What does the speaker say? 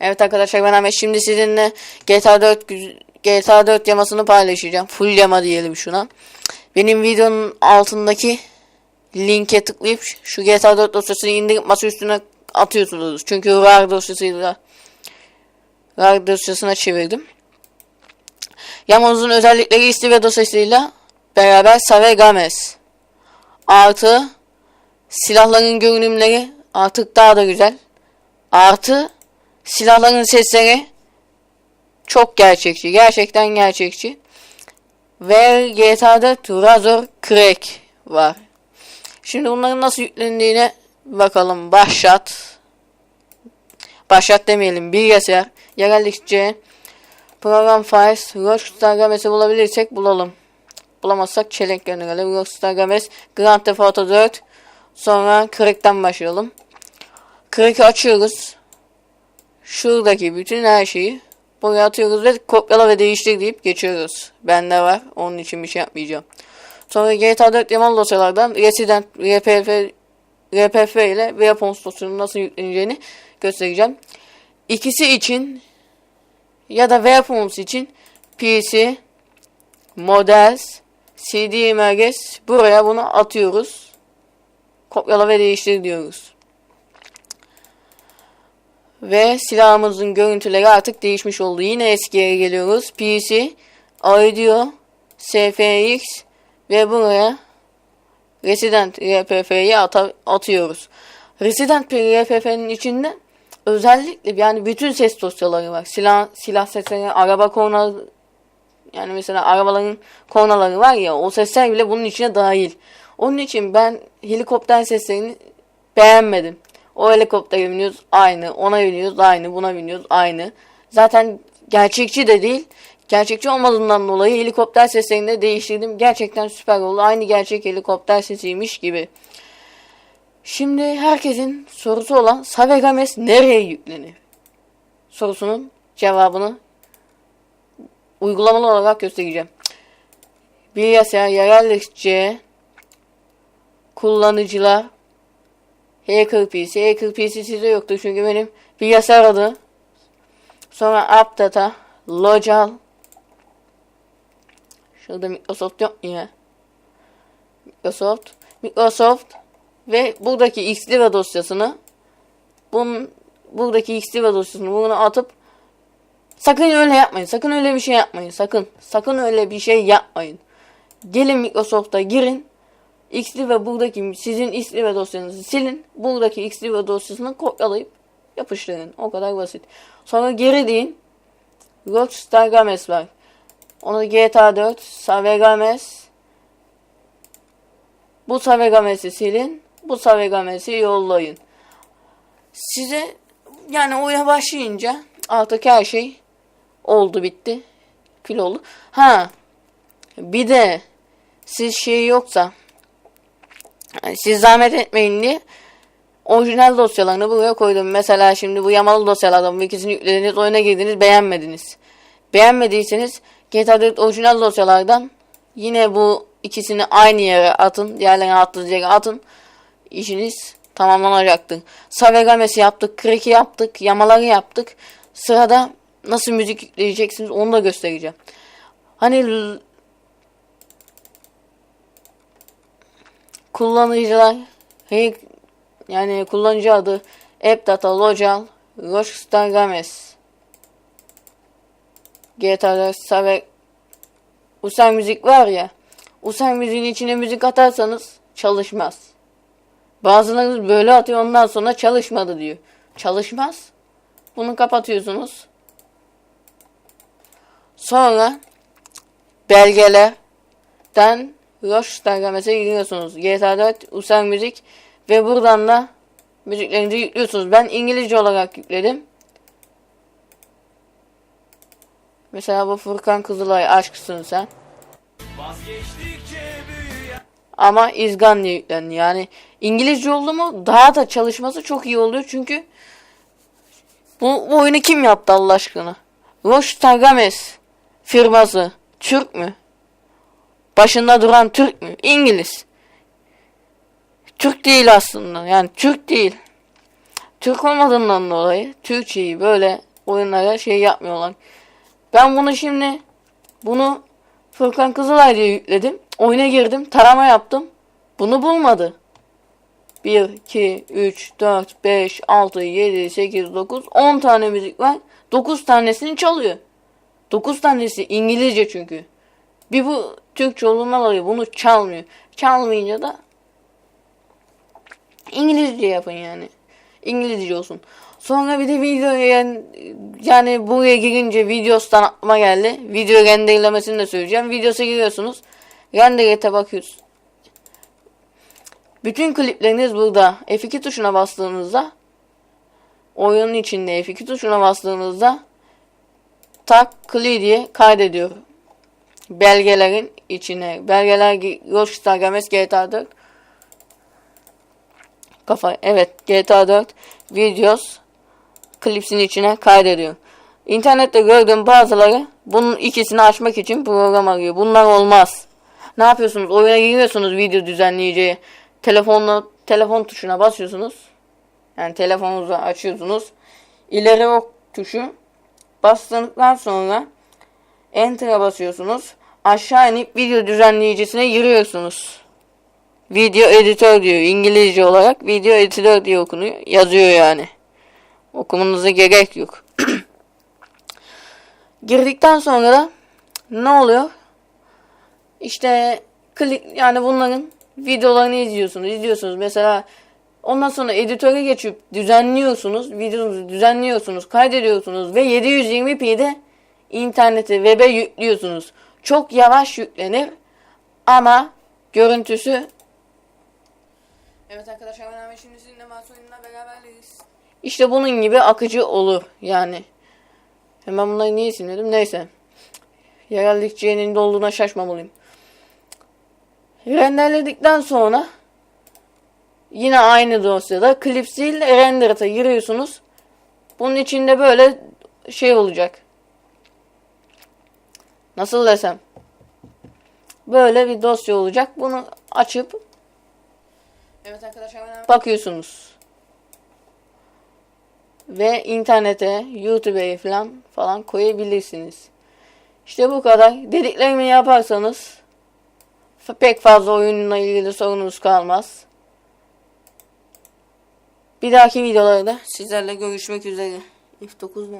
Evet arkadaşlar ben Ahmet şimdi sizinle GTA 4 güz- GTA 4 yamasını paylaşacağım. Full yama diyelim şuna. Benim videonun altındaki linke tıklayıp şu GTA 4 dosyasını indirip masa üstüne atıyorsunuz. Çünkü RAR dosyasıyla RAR dosyasına çevirdim. Yamamızın özellikleri isti ve dosyasıyla beraber Save Games. Artı silahların görünümleri artık daha da güzel. Artı silahların sesleri çok gerçekçi. Gerçekten gerçekçi. Ve GTA'da Razor Crack var. Şimdi bunların nasıl yüklendiğine bakalım. Başlat. Başlat demeyelim. Bilgisayar. Yerellikçe program files Rockstar Games'i bulabilirsek bulalım. Bulamazsak çelenk gönderelim. Rockstar Games Grand Theft Auto 4 Sonra Crack'ten başlayalım. Crack'i açıyoruz. Şuradaki bütün her şeyi buraya atıyoruz ve kopyala ve değiştir deyip geçiyoruz. Bende var. Onun için bir şey yapmayacağım. Sonra GTA 4 yamalı dosyalardan Resident RPF RPF ile Weapons dosyasının nasıl yükleneceğini göstereceğim. İkisi için ya da Weapons için PC, Models, CD Merges buraya bunu atıyoruz. Kopyala ve değiştir diyoruz. Ve silahımızın görüntüleri artık değişmiş oldu. Yine eskiye geliyoruz. PC, Audio, SFX ve buraya Resident RPF'yi atıyoruz. Resident RPF'nin içinde özellikle yani bütün ses dosyaları var. Silah silah sesleri, araba korna yani mesela arabaların kornaları var ya o sesler bile bunun içine dahil. Onun için ben helikopter seslerini beğenmedim. O helikoptere biniyoruz aynı, ona biniyoruz aynı, buna biniyoruz aynı. Zaten gerçekçi de değil. Gerçekçi olmadığından dolayı helikopter seslerini de değiştirdim. Gerçekten süper oldu. Aynı gerçek helikopter sesiymiş gibi. Şimdi herkesin sorusu olan Savegames nereye yüklenir? Sorusunun cevabını uygulamalı olarak göstereceğim. Bilgisayar yerellikçe kullanıcılar Hacker PC. Hacker PC sizde yoktu çünkü benim bilgisayar adı. Sonra AppData, Local. Şurada Microsoft yok ya? Microsoft. Microsoft ve buradaki Xliva dosyasını bunun buradaki Xliva dosyasını bunu atıp sakın öyle yapmayın. Sakın öyle bir şey yapmayın. Sakın. Sakın öyle bir şey yapmayın. Gelin Microsoft'a girin. Xli ve buradaki sizin Xli ve dosyanızı silin. Buradaki Xli ve dosyasını kopyalayıp yapıştırın. O kadar basit. Sonra geri deyin. Rockstar Games var. Onu GTA 4, Savegames. Bu Savegames'i silin. Bu Savegames'i yollayın. Size yani oyuna başlayınca artık her şey oldu bitti. Kül oldu. Ha bir de siz şey yoksa siz zahmet etmeyin diye orijinal dosyalarını buraya koydum. Mesela şimdi bu yamalı dosyalardan bu ikisini yüklediniz, oyuna girdiniz, beğenmediniz. Beğenmediyseniz GTA 4 orijinal dosyalardan yine bu ikisini aynı yere atın. Diğerlerini attığınız yere atın. İşiniz tamamlanacaktır. Savegames'i yaptık, Crack'i yaptık, yamaları yaptık. Sırada nasıl müzik yükleyeceksiniz onu da göstereceğim. Hani kullanıcılar yani kullanıcı adı AppData Local Rockstar Games GTA'da Save Usen müzik var ya Usen müziğin içine müzik atarsanız çalışmaz. Bazılarınız böyle atıyor ondan sonra çalışmadı diyor. Çalışmaz. Bunu kapatıyorsunuz. Sonra belgelerden Rockstar Games'e giriyorsunuz. GTA 4 Usen Müzik ve buradan da müziklerinizi yüklüyorsunuz. Ben İngilizce olarak yükledim. Mesela bu Furkan Kızılay aşksın sen. Ama izgan diye yüklendi. Yani İngilizce oldu mu daha da çalışması çok iyi oluyor çünkü bu, bu oyunu kim yaptı Allah aşkına? Rockstar Games firması Türk mü? Başında duran Türk mü? İngiliz. Türk değil aslında. Yani Türk değil. Türk olmadığından dolayı Türkçeyi böyle oyunlara şey yapmıyorlar. Ben bunu şimdi bunu Furkan Kızılay diye yükledim. Oyuna girdim. Tarama yaptım. Bunu bulmadı. 1, 2, 3, 4, 5, 6, 7, 8, 9, 10 tane müzik var. 9 tanesini çalıyor. 9 tanesi İngilizce çünkü. Bir bu Türkçe olduğundan dolayı bunu çalmıyor. Çalmayınca da İngilizce yapın yani. İngilizce olsun. Sonra bir de video yani, yani buraya girince videostan aklıma geldi. Video renderlemesini de söyleyeceğim. Videosa giriyorsunuz. Renderete bakıyorsunuz. Bütün klipleriniz burada. F2 tuşuna bastığınızda oyunun içinde F2 tuşuna bastığınızda tak clear diye kaydediyor. Belgelerin içine. Belgeler Games GTA 4 Kafa evet GTA 4 videos klipsin içine kaydediyor. İnternette gördüğüm bazıları bunun ikisini açmak için program arıyor. Bunlar olmaz. Ne yapıyorsunuz? Oyuna giriyorsunuz video düzenleyiciye. Telefonla telefon tuşuna basıyorsunuz. Yani telefonunuzu açıyorsunuz. İleri ok tuşu bastıktan sonra Enter'a basıyorsunuz. Aşağı inip video düzenleyicisine giriyorsunuz. Video editör diyor İngilizce olarak video editör diye okunuyor. Yazıyor yani. Okumanıza gerek yok. Girdikten sonra da ne oluyor? İşte klik yani bunların videolarını izliyorsunuz. izliyorsunuz. Mesela ondan sonra editöre geçip düzenliyorsunuz. Videonuzu düzenliyorsunuz. Kaydediyorsunuz ve 720p'de internete web'e yüklüyorsunuz. Çok yavaş yüklenir ama görüntüsü Evet arkadaşlar ben şimdi sizinle Mars oyununa beraberleyiz. İşte bunun gibi akıcı olur yani. Hemen bunları niye silmedim? Neyse. Yerellik C'nin dolduğuna şaşmamalıyım. Renderledikten sonra yine aynı dosyada Clipsil Rendered'a giriyorsunuz. Bunun içinde böyle şey olacak. Nasıl desem? Böyle bir dosya olacak. Bunu açıp Evet arkadaşlar bakıyorsunuz. Ve internete, YouTube'ya falan falan koyabilirsiniz. İşte bu kadar. Dediklerimi yaparsanız pek fazla oyunla ilgili sorunuz kalmaz. Bir dahaki videolarda sizlerle görüşmek üzere. F9 mu?